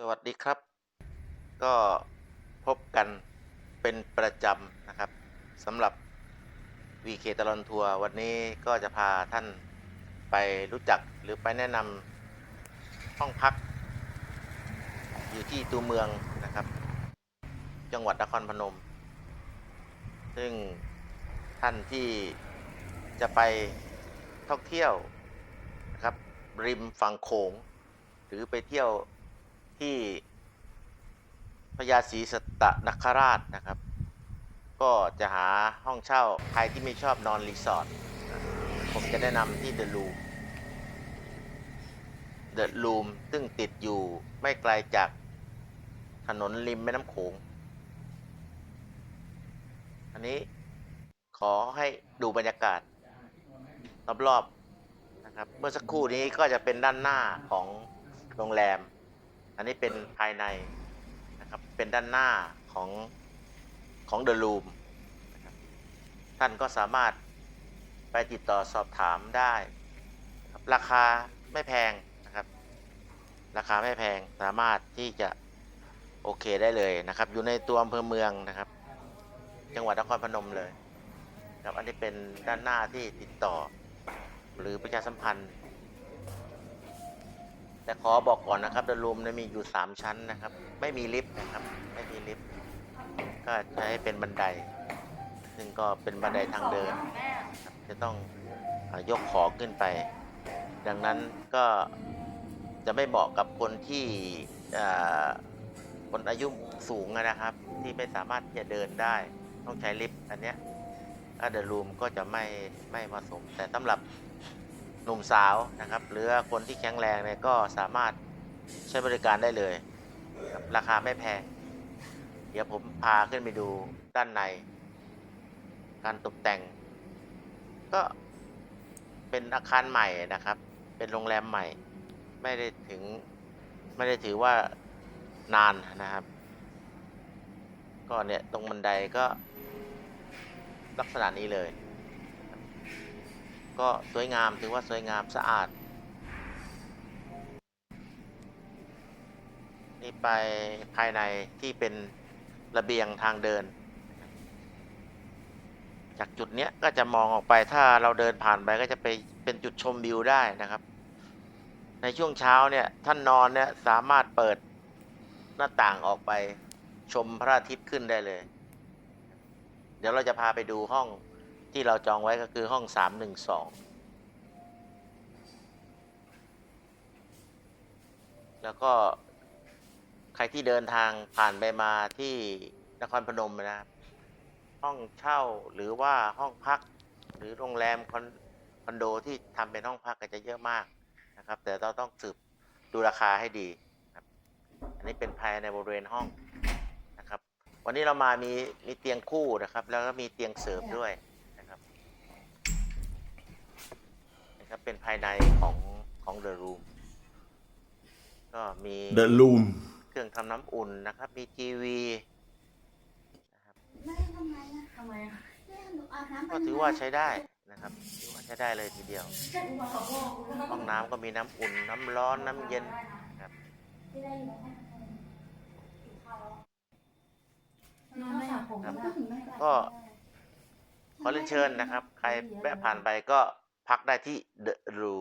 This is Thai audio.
สวัสดีครับ ก็พบกันเป็นประจำนะครับสำหรับ VK ตลอนทัวร์วันนี้ก็จะพาท่านไปรู้จักหรือไปแนะนำห้องพัก อยู่ที่ตัวเมืองนะครับ จังหวัดนครพนม ซึ่งท่านที่จะไปท่องเที่ยวนะครับริมฝั่งโขง หรือไปเที่ยว ที่พญาศรีสตตนคราชนะครับ ก็จะหาห้องเช่าใครที่ไม่ชอบนอนรีสอร์ทผมจะแนะนำที่เดอะลูมเดอะลูมซึ่งติดอยู่ไม่ไกลจากถนนริมแม่น้ำโขง อันนี้ขอให้ดูบรรยากาศ รอบๆนะครับ เมื่อสักครู่นี้ก็จะเป็นด้านหน้าของโรงแรม อันนี้เป็นภายในนะครับ เป็นด้านหน้าของของเดอะลูมท่านก็สามารถไปติดต่อสอบถามได้รราคาไม่แพงนะครับ ราคาไม่แพงสามารถที่จะโอเคได้เลยนะครับ อยู่ในตัวอำเภอเมืองนะครับ จังหวัดนครพนมเลยครับอันนี้เป็นด้านหน้าที่ติดต่อหรือประชาสัมพันธ์ แต่ขอบอกก่อนนะครับเดอะรูมมีอยู่ 3 ชั้นนะครับ ไม่มีลิฟต์นะครับ ไม่มีลิฟต์ก็ใช้เป็นบันได ซึ่งก็เป็นบันไดทางเดิน จะต้องอยกของขึ้นไป ดังนั้นก็จะไม่เหมาะกับคนที่คนอายุสูงนะครับ ที่ไม่สามารถที่จะเดินได้ ต้องใช้ลิฟต์อันเนี้ยเดอะรูมก็จะไม่ไม่เหมาะสมแต่สำหรับ หนุ่มสาวนะครับ หรือคนที่แข็งแรงเนี่ยก็สามารถใช้บริการได้เลยรราคาไม่แพง เดี๋ยวผมพาขึ้นไปดูด้านใน การตกแต่ง ก็เป็นอาคารใหม่นะครับ เป็นโรงแรมใหม่ ไม่ได้ถึงไม่ได้ถือว่านานนะครับ ก็เนี่ยตรงบันไดก็ลักษณะนี้เลย ก็สวยงามถือว่าสวยงามสะอาด นี่ไปภายในที่เป็นระเบียงทางเดิน จากจุดเนี้ยก็จะมองออกไปถ้าเราเดินผ่านไปก็จะไปเป็นจุดชมวิวได้นะครับ ในช่วงเช้าเนี่ยท่านนอนเนี่ยสามารถเปิดหน้าต่างออกไปชมพระอาทิตย์ขึ้นได้เลย เดี๋ยวเราจะพาไปดูห้อง ที่เราจองไว้ก็คือห้องสามหนึ่งสองแล้วก็ใครที่เดินทางผ่านไปมาที่นครพนมนะครับห้องเช่าหรือว่าห้องพัก หรือโรงแรมคอนคอนโดที่ทำเป็นห้องพักก็จะเยอะมากนะครับ แต่เราต้องสืบดูราคาให้ดีครับอันนี้เป็นภายในบริเวณห้องนะครับ วันนี้เรามามีมีเตียงคู่นะครับ แล้วก็มีเตียงเสริมด้วย นะครับนะครับเป็นภายในของของเดอะรูมก็มี The Loom เครื่องทำน้ำอุ่นนะครับ มีทีวีแม่ทำไมอะทำไมอะแม่หนูอาบน้ำไปก็ถือว่าใช้ได้นะครับถือว่าใช้ได้เลยทีเดียวแค่กูมาขอบอกกูแล้วห้องน้ำก็มีน้ำอุ่น น้ำร้อนน้ำเย็นครับที่ได้อยู่ในห้องนอนไม่อาบผมครับนะก็ถึงแม่อาบก็ขอเรียนเชิญนะครับ ใครแวะผ่านไปก็ พักได้ที่เดอะรู